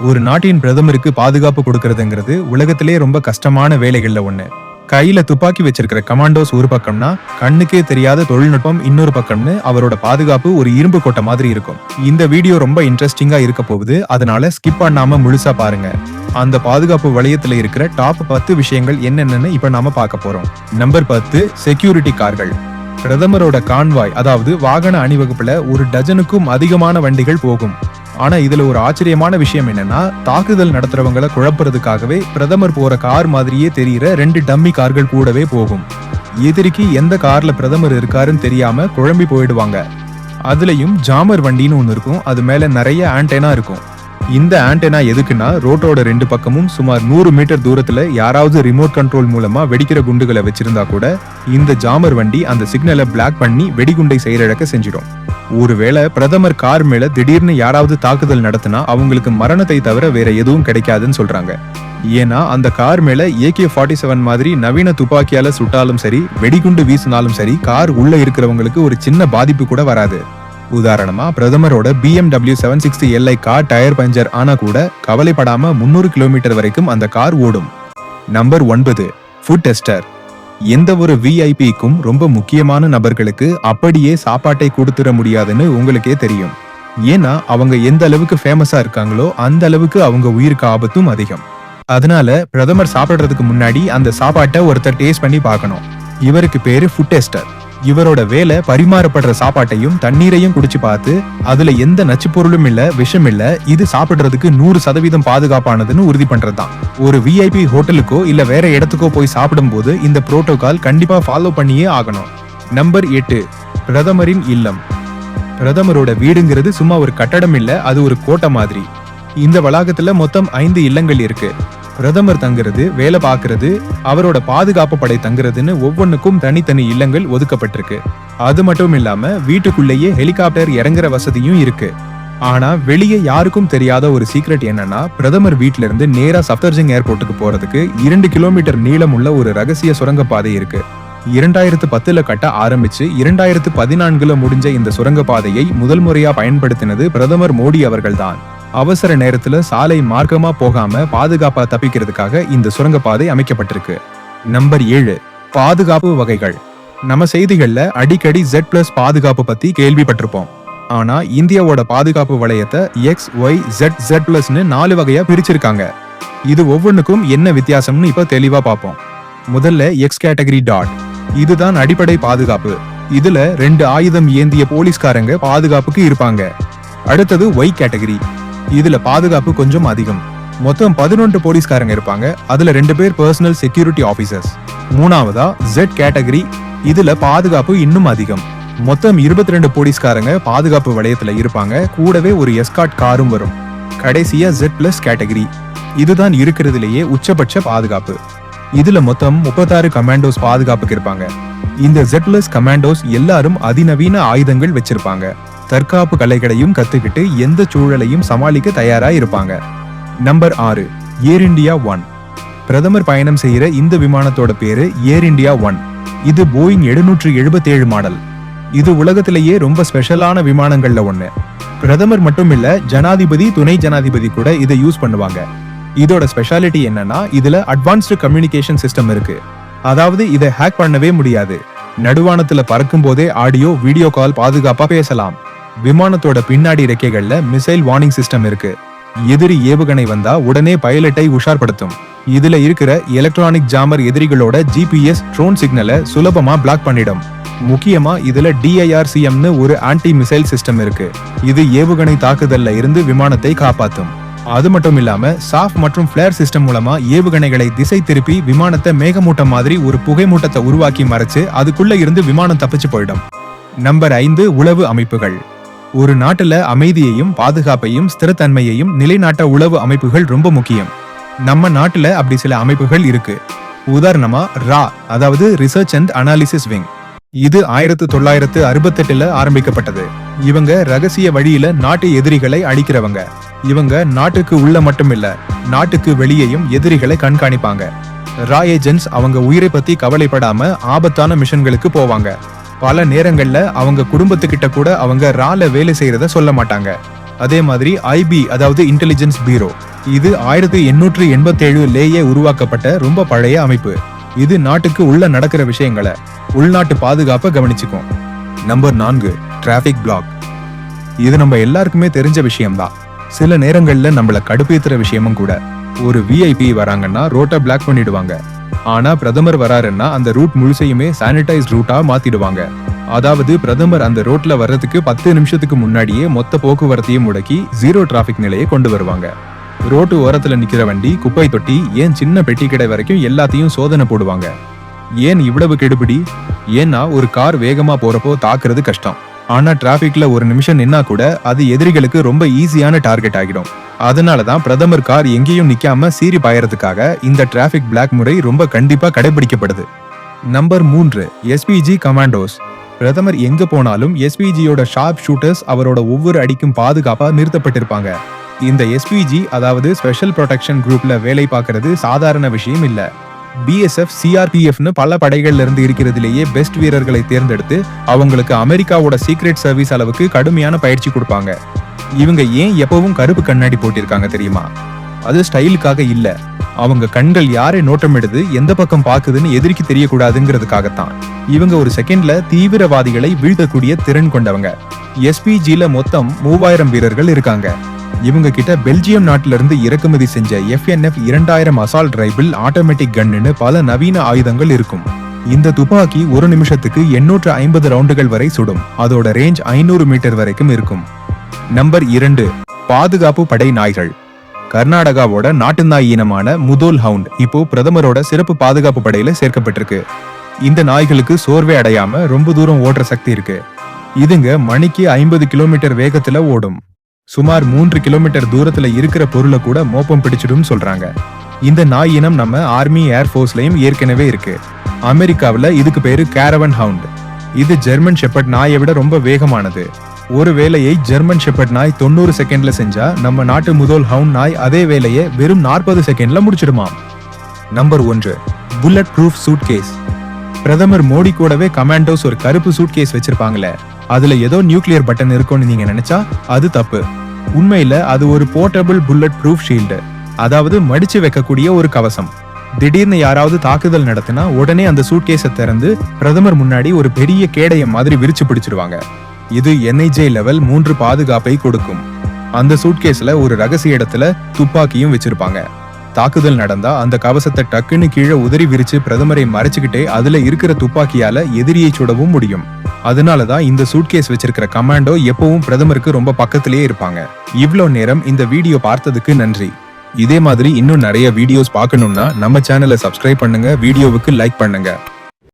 ஒரு நாட்டின் பிரதமருக்கு பாதுகாப்பு கொடுக்கறதுங்கிறது உலகத்திலே ரொம்ப கஷ்டமான வேலைகள்ல ஒண்ணு. கையில துப்பாக்கி வச்சிருக்கிற கமாண்டோஸ் ஒரு பக்கம்னா கண்ணுக்கே தெரியாத தொழில்நுட்பம் இன்னொரு பக்கம்னு அவரோட பாதுகாப்பு ஒரு இரும்பு கோட்டை மாதிரி இருக்கும். இந்த வீடியோ ரொம்ப இன்ட்ரெஸ்டிங்கா இருக்க போகுது. அதனால ஸ்கிப் பண்ணாம முழுசா பாருங்க. அந்த பாதுகாப்பு வளையத்துல இருக்கிற டாப் பத்து விஷயங்கள் என்னென்னு இப்ப நாம பார்க்க போறோம். நம்பர் பத்து செக்யூரிட்டி கார்கள். பிரதமரோட கான்வாய் அதாவது வாகன அணிவகுப்புல ஒரு டஜனுக்கும் அதிகமான வண்டிகள் போகும். ஆனா இதுல ஒரு ஆச்சரியமான விஷயம் என்னன்னா தாக்குதல் நடத்துறவங்களை குழப்புறதுக்காகவே பிரதமர் போற கார் மாதிரியே தெரியிற ரெண்டு டம்மி கார்கள் கூடவே போகும். எதிரிக்கு எந்த கார்ல பிரதமர் இருக்காருன்னு தெரியாம குழம்பி போயிடுவாங்க. அதுலயும் ஜாமர் வண்டின்னு ஒன்று இருக்கும். அது மேல நிறைய ஆண்டெனா இருக்கும். இந்த ஆண்டெனா எதுக்குன்னா ரோட்டோட ரெண்டு பக்கமும் சுமார் நூறு மீட்டர் தூரத்துல யாராவது ரிமோட் கண்ட்ரோல் மூலமா வெடிக்கிற குண்டுகளை வச்சிருந்தா கூட இந்த ஜாமர் வண்டி அந்த சிக்னலை பிளாக் பண்ணி வெடிகுண்டை செயலிழக்க செஞ்சிடும். ஒருவேளை பிரதமர் கார் மேல திடீர்னு யாராவது தாக்குதல் நடத்தினா அவங்களுக்கு மரணத்தை தவிர வேற எதுவும் கிடைக்காதுன்னு சொல்றாங்க. ஏன்னா அந்த கார் மேல ஏகே ஃபார்ட்டி செவன் மாதிரி நவீன துப்பாக்கியால சுட்டாலும் சரி வெடிகுண்டு வீசினாலும் சரி கார் உள்ள இருக்கிறவங்களுக்கு ஒரு சின்ன பாதிப்பு கூட வராது. உதாரணமா பிரதமரோட BMW seven sixty LI car tyre puncture ஆனா கூட கவலைப்படாம முன்னூறு கிலோமீட்டர் வரைக்கும் அந்த கார் ஓடும். நம்பர் ஒன்பது ஃபுட் டெஸ்டர் எந்த ஒரு விஐபிக்கும் ரொம்ப முக்கியமான நபர்களுக்கு அப்படியே சாப்பாட்டை கொடுத்துட முடியாதுன்னு உங்களுக்கே தெரியும். ஏன்னா அவங்க எந்த அளவுக்கு ஃபேமஸா இருக்காங்களோ அந்த அளவுக்கு அவங்க உயிருக்கு ஆபத்தும் அதிகம். அதனால பிரதமர் சாப்பிடுறதுக்கு முன்னாடி அந்த சாப்பாட்டை ஒருத்தர் டேஸ்ட் பண்ணி பார்க்கணும். இவருக்கு பேரு ஃபுட் டெஸ்டர் இவரோட வேலை பரிமாறப்படுற சாப்பாட்டையும் தண்ணீரையும் குடிச்சு பார்த்து அதுல எந்த நச்சு பொருளும் இல்ல விஷம் இல்ல இது சாப்பிடுறதுக்கு நூறு சதவீதம் பாதுகாப்பானதுன்னு உறுதி பண்றதுதான். ஒரு விஐபி ஹோட்டலுக்கோ இல்ல வேற இடத்துக்கோ போய் சாப்பிடும்போது இந்த புரோட்டோகால் கண்டிப்பா ஃபாலோ பண்ணியே ஆகணும். நம்பர் எட்டு பிரதமரின் இல்லம். பிரதமரோட வீடுங்கிறது சும்மா ஒரு கட்டடம் இல்ல அது ஒரு கோட்டை மாதிரி. இந்த வளாகத்துல மொத்தம் ஐந்து இல்லங்கள் இருக்கு. பிரதமர் தங்குறது வேலை பார்க்கறது அவரோட பாதுகாப்பு படை தங்குறதுன்னு ஒவ்வொன்றுக்கும் தனித்தனி இல்லங்கள் ஒதுக்கப்பட்டிருக்கு. அது மட்டும் இல்லாம வீட்டுக்குள்ளேயே ஹெலிகாப்டர் இறங்குற வசதியும் இருக்கு. ஆனா வெளியே யாருக்கும் தெரியாத ஒரு சீக்ரெட் என்னன்னா பிரதமர் வீட்ல இருந்து நேரா சப்தர்ஜிங் ஏர்போர்ட்டுக்கு போறதுக்கு இரண்டு கிலோமீட்டர் நீளம் உள்ள ஒரு ரகசிய சுரங்கப்பாதை இருக்கு. இரண்டாயிரத்து பத்துல கட்ட ஆரம்பிச்சு இரண்டாயிரத்து பதினான்குல முடிஞ்ச இந்த சுரங்கப்பாதையை முதல் முறையா பயன்படுத்தினது பிரதமர் மோடி அவர்கள்தான். அவசர நேரத்துல சாலை மார்க்கமா போகாம பாதுகாப்பா தப்பிக்கிறதுக்காக இந்த சுரங்கப்பாதை அமைக்கப்பட்டிருக்கு. நம்பர் ஏழு பாதுகாப்பு வகைகள். நம்ம செய்திகள்ல அடிக்கடி ஜெட் பிளஸ் பாதுகாப்பு பத்தி கேள்விப்பட்டிருப்போம். ஆனா இந்தியாவோட பாதுகாப்பு வளையத்தை எக்ஸ் ஒய் ஜெட் ஜெட் பிளஸ்னு நாலு வகையா பிரிச்சிருக்காங்க. இது ஒவ்வொன்றுக்கும் என்ன வித்தியாசம்னு இப்ப தெளிவா பார்ப்போம். முதல்ல எக்ஸ் கேட்டகரி டாட் இதுதான் அடிப்படை பாதுகாப்பு. இதுல ரெண்டு ஆயுதம் ஏந்திய போலீஸ்காரங்க பாதுகாப்புக்கு இருப்பாங்க. அடுத்தது ஒய் கேட்டகரி இதுல பாதுகாப்பு கொஞ்சம் அதிகம். மொத்தம் பதினொன்று போலீஸ்காரங்க இருப்பாங்க. அதுல ரெண்டு பேர் பர்சனல் செக்யூரிட்டி ஆபீசர்ஸ் மூணாவதா ஜெட் கேட்டகரி இதுல பாதுகாப்பு இன்னும் அதிகம். மொத்தம் இருபத்தி ரெண்டு போலீஸ்காரங்க பாதுகாப்பு வளையத்துல இருப்பாங்க. கூடவே ஒரு எஸ்காட் காரும் வரும். கடைசியா ஜெட் பிளஸ் கேட்டகரி இதுதான் இருக்கிறதுலேயே உச்சபட்ச பாதுகாப்பு. இதுல மொத்தம் முப்பத்தாறு கமாண்டோஸ் பாதுகாப்புக்கு இருப்பாங்க. இந்த ஜெட் பிளஸ் கமாண்டோஸ் எல்லாரும் அதிநவீன ஆயுதங்கள் வச்சிருப்பாங்க. தற்காப்பு கலைகளையும் கத்துக்கிட்டு எந்த சூழலையும் சமாளிக்க தயாரா இருப்பாங்க நம்பர் ஆறு ஏர் இந்தியா ஒன். பிரதமர் பயணம் செய்யற இந்த விமானத்தோட பேரு ஏர் இந்தியா ஒன். இது போயிங் எழுநூற்று எழுபத்தேழு மாடல். இது உலகத்திலேயே ரொம்ப ஸ்பெஷலான விமானங்கள்ல ஒண்ணு. பிரதமர் மட்டும் இல்ல ஜனாதிபதி துணை ஜனாதிபதி கூட இதை யூஸ் பண்ணுவாங்க. இதோட ஸ்பெஷாலிட்டி என்னன்னா இதுல அட்வான்ஸ்டு கம்யூனிகேஷன் சிஸ்டம் இருக்கு. அதாவது இதை ஹேக் பண்ணவே முடியாது. நடுவானத்துல பறக்கும் போதே ஆடியோ வீடியோ கால் பாதுகாப்பா பேசலாம். விமானத்தோட பின்னாடி இறக்கைகள்ல மிசைல் வார்னிங் சிஸ்டம் இருக்கு. எதிரி ஏவுகணை வந்தா உடனே பைலட்டை உஷார்படுத்தும். இதுல இருக்கிற எலக்ட்ரானிக் ஜாமர் எதிரிகளோட ஜிபிஎஸ் ட்ரோன் சிக்னலை சுலபமா பிளாக் பண்ணிடும். முக்கியமா இதுல டிஐஆர்சிஎம்னு ஒரு ஆன்டி மிசைல் சிஸ்டம் இருக்கு. இது ஏவுகணை தாக்குதல்ல இருந்து விமானத்தை காப்பாத்தும். அது மட்டும் இல்லாம சாஃப் மற்றும் ஃபிளேர் சிஸ்டம் மூலமா ஏவுகணைகளை திசை திருப்பி விமானத்தை மேகமூட்டம் மாதிரி ஒரு புகைமூட்டத்தை உருவாக்கி மறைச்சு அதுக்குள்ள இருந்து விமானம் தப்பிச்சு போயிடும். நம்பர் ஐந்து உளவு அமைப்புகள். ஒரு நாட்டுல அமைதியையும் பாதுகாப்பையும் ஸ்திரத்தன்மையையும் நிலைநாட்ட உளவு அமைப்புகள் ரொம்ப முக்கியம். நம்ம நாட்டுல அப்படி சில அமைப்புகள் இருக்கு. உதாரணமா ரா அதாவது ரிசர்ச் அண்ட் அனாலிசிஸ் விங் இது ஆயிரத்து தொள்ளாயிரத்து அறுபத்தெட்டுல ஆரம்பிக்கப்பட்டது. இவங்க ரகசிய வழியில நாட்டு எதிரிகளை அழிக்கிறவங்க. இவங்க நாட்டுக்கு உள்ள மட்டும் இல்ல நாட்டுக்கு வெளியேயும் எதிரிகளை கண்காணிப்பாங்க. ரா ஏஜென்ட்ஸ் அவங்க உயிரை பத்தி கவலைப்படாம ஆபத்தான மிஷன்களுக்கு போவாங்க. பல நேரங்கள்ல அவங்க குடும்பத்துக்கிட்ட கூட அவங்க ரால வேலை செய்யறத சொல்ல மாட்டாங்க. அதே மாதிரி ஐபி அதாவது இன்டெலிஜென்ஸ் பீரோ இது ஆயிரத்தி எண்ணூற்று எண்பத்தேழுலேயே உருவாக்கப்பட்ட ரொம்ப பழைய அமைப்பு. இது நாட்டுக்கு உள்ள நடக்கிற விஷயங்களை உள்நாட்டு பாதுகாப்பை கவனிச்சுக்கும். நம்பர் நான்கு டிராஃபிக் பிளாக் இது நம்ம எல்லாருக்குமே தெரிஞ்ச விஷயம்தான். சில நேரங்களில் நம்மளை கடுப்பேத்துற விஷயமும் கூட. ஒரு விஐபி வராங்கன்னா ரோட்டை பிளாக் பண்ணிடுவாங்க. ஆனா பிரதமர் வராருன்னா அந்த ரூட் முழுசையுமே சானிடைஸ் ரூட்டா மாத்திடுவாங்க. அதாவது பிரதமர் அந்த ரோட்ல வர்றதுக்கு பத்து நிமிஷத்துக்கு முன்னாடியே மொத்த போக்குவரத்தையும் முடக்கி ஜீரோ டிராபிக் நிலையை கொண்டு வருவாங்க. ரோட்டு ஓரத்துல நிக்கிற வண்டி குப்பை தொட்டி ஏன் சின்ன பெட்டி கடை வரைக்கும் எல்லாத்தையும் சோதனை போடுவாங்க. ஏன் இவ்வளவு கெடுபிடி? ஏன்னா ஒரு கார் வேகமா போறப்போ தாக்குறது கஷ்டம். ஆனா டிராபிக்ல ஒரு நிமிஷம் நின்னா கூட அது எதிரிகளுக்கு ரொம்ப ஈஸியான டார்கெட் ஆகிடும். அதனால தான் பிரதமர் கார் எங்கேயும் நிக்காம சீறி பாயறதுக்காக இந்த டிராபிக் பிளாக் முறை ரொம்ப கண்டிப்பா கடைபிடிக்கப்படுது. நம்பர் மூன்று எஸ்பிஜி கமாண்டோஸ் பிரதமர் எங்க போனாலும் எஸ்பிஜியோட ஷார்ப் ஷூட்டர்ஸ் அவரோட ஒவ்வொரு அடிக்கும் பாதுகாப்பா நிறுத்தப்பட்டிருப்பாங்க. இந்த எஸ்பிஜி அதாவது ஸ்பெஷல் ப்ரொடெக்ஷன் குரூப்ல வேலை பார்க்கறது சாதாரண விஷயம் இல்ல. பிஎஸ்எஃப் சிஆர்பிஎஃப்னு பல படைகள்ல இருந்து இருக்கிறதுலேயே பெஸ்ட் வீரர்களை தேர்ந்தெடுத்து அவங்களுக்கு அமெரிக்காவோட சீக்ரெட் சர்வீஸ் அளவுக்கு கடுமையான பயிற்சி கொடுப்பாங்க. இவங்க ஏன் எப்பவும் கருப்பு கண்ணாடி போட்டிருக்காங்க தெரியுமா? அது ஸ்டைலுக்காக இல்ல. அவங்க கண்கள் யாரை நோட்டமிடுது எந்த பக்கம் பாக்குதுன்னு எதிரிக்கு தெரியக்கூடாதுங்கிறதுக்காகத்தான். இவங்க ஒரு செகண்ட்ல தீவிரவாதிகளை வீழ்த்தக்கூடிய திறன் கொண்டவங்க. எஸ்பிஜில மொத்தம் மூவாயிரம் வீரர்கள் இருக்காங்க. இவங்க கிட்ட பெல்ஜியம் நாட்டில இருந்து இறக்குமதி செஞ்ச எஃப்என்எஃப் இரண்டாயிரம் அசால்ட் ரைபிள் ஆட்டோமேட்டிக் கன்னுன்னு பல நவீன ஆயுதங்கள் இருக்கும். இந்த துப்பாக்கி ஒரு நிமிஷத்துக்கு எண்ணூற்று ஐம்பது ரவுண்டுகள் வரை சுடும். அதோட ரேஞ்ச் ஐநூறு மீட்டர் வரைக்கும் இருக்கும். நம்பர் இரண்டு பாதுகாப்பு படை நாய்கள். கர்நாடகாவோட நாட்டு நாய் இனமான முதோல் ஹவுண்ட் இப்போ பிரதமரோட சிறப்பு பாதுகாப்பு படையில சேர்க்கப்பட்டிருக்கு. இந்த நாய்களுக்கு சோர்வே அடையாம ரொம்ப தூரம் ஓடுற சக்தி இருக்கு. இதுங்க மணிக்கு ஐம்பது கிலோமீட்டர் வேகத்துல ஓடும். சுமார் மூன்று கிலோமீட்டர் தூரத்துல இருக்கிற பொருளை கூட மோப்பம் பிடிச்சிடும் சொல்றாங்க. இந்த நாய் இனம் நம்ம ஆர்மி ஏர்ஃபோர்ஸ்லயும் ஏற்கனவே இருக்கு. அமெரிக்காவுல இதுக்கு பேரு கேரவன் ஹவுண்ட். இது ஜெர்மன் ஷெப்பர்ட் நாயை விட ரொம்ப வேகமானது. ஒரு வேலையை ஜெர்மன் ஷெப்பர்ட் நாய் தொண்ணூறு செகண்ட்ல செஞ்சா நம்ம நாட்டு முதல் ஹவுன் நாய் அதே வேலையை வெறும் நாற்பது செகண்ட்ல முடிச்சிடுமாம். நம்பர் ஒன்று புல்லட் ப்ரூஃப் சூட் கேஸ் பிரதமர் மோடி கூடவே கமாண்டோஸ் ஒரு கருப்பு சூட் கேஸ் வச்சிருப்பாங்களே அதுல ஏதோ நியூக்ளியர் பட்டன் இருக்கும்னு நீங்க நினைச்சா அது தப்பு. உண்மையில அது ஒரு போர்ட்டபிள் புல்லட் ப்ரூஃப் ஷீல்டு அதாவது மடிச்சு வைக்கக்கூடிய ஒரு கவசம். திடீர்னு யாராவது தாக்குதல் நடத்தினா உடனே அந்த சூட்கேஸை திறந்து பிரதமர் முன்னாடி ஒரு பெரிய கேடைய மாதிரி விரிச்சு பிடிச்சிருவாங்க. இது என்ஐஜே லெவல் மூன்று பாதுகாப்பை கொடுக்கும். அந்த சூட்கேஸ்ல ஒரு ரகசிய இடத்துல துப்பாக்கியும் வச்சிருப்பாங்க. தாக்குதல் நடந்தா அந்த கவசத்தை டக்குன்னு கீழே உதறி விரிச்சு பிரதமரை மறைச்சுக்கிட்டே அதுல இருக்கிற துப்பாக்கியால எதிரியை சுடவும் முடியும். அதனாலதான் இந்த சூட்கேஸ் வச்சிருக்கிற கமாண்டோ எப்பவும் பிரதமருக்கு ரொம்ப பக்கத்திலேயே இருப்பாங்க. இவ்வளோ நேரம் இந்த வீடியோ பார்த்ததுக்கு நன்றி. இதே மாதிரி இன்னும் நிறைய வீடியோஸ் பார்க்கணும்னா நம்ம சேனலை சப்ஸ்கிரைப் பண்ணுங்க வீடியோவுக்கு லைக் பண்ணுங்க.